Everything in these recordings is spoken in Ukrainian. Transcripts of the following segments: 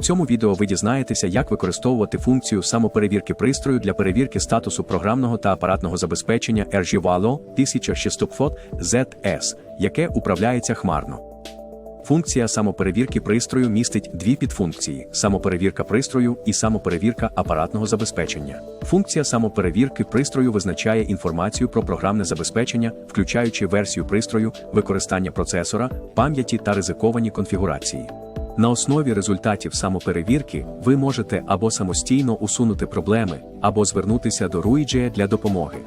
У цьому відео ви дізнаєтеся, як використовувати функцію самоперевірки пристрою для перевірки статусу програмного та апаратного забезпечення RGVALO 1600 ZS, яке управляється хмарно. Функція самоперевірки пристрою містить дві підфункції: самоперевірка пристрою і самоперевірка апаратного забезпечення. Функція самоперевірки пристрою визначає інформацію про програмне забезпечення, включаючи версію пристрою, використання процесора, пам'яті та ризиковані конфігурації. На основі результатів самоперевірки ви можете або самостійно усунути проблеми, або звернутися до RUIGE для допомоги.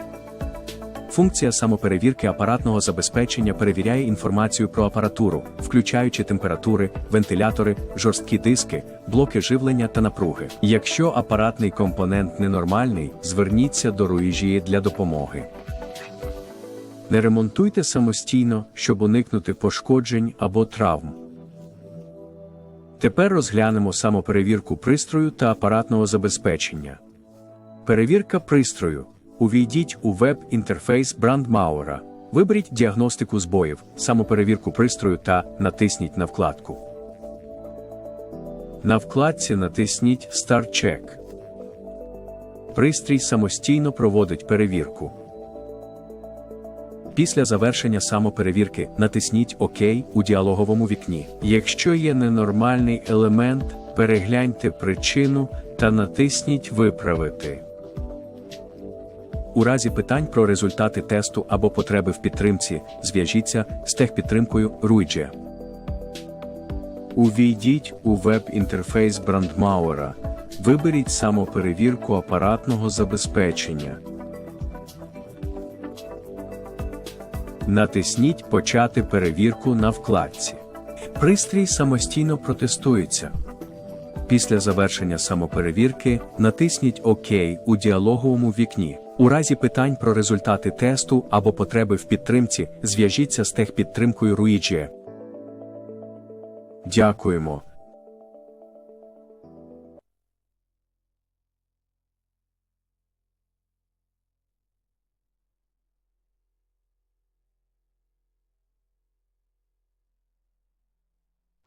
Функція самоперевірки апаратного забезпечення перевіряє інформацію про апаратуру, включаючи температури, вентилятори, жорсткі диски, блоки живлення та напруги. Якщо апаратний компонент ненормальний, зверніться до руїжії для допомоги. Не ремонтуйте самостійно, щоб уникнути пошкоджень або травм. Тепер розглянемо самоперевірку пристрою та апаратного забезпечення. Перевірка пристрою. Увійдіть у веб-інтерфейс брандмауера, виберіть діагностику збоїв, самоперевірку пристрою та натисніть на вкладку. На вкладці натисніть Start Check. Пристрій самостійно проводить перевірку. Після завершення самоперевірки натисніть ОК у діалоговому вікні. Якщо є ненормальний елемент, перегляньте причину та натисніть Виправити. У разі питань про результати тесту або потреби в підтримці, зв'яжіться з техпідтримкою RUIGE. Увійдіть у веб-інтерфейс брандмауера. Виберіть самоперевірку апаратного забезпечення. Натисніть Почати перевірку на вкладці. Пристрій самостійно протестується. Після завершення самоперевірки натисніть ОК у діалоговому вікні. У разі питань про результати тесту або потреби в підтримці, зв'яжіться з техпідтримкою RUIGE. Дякуємо.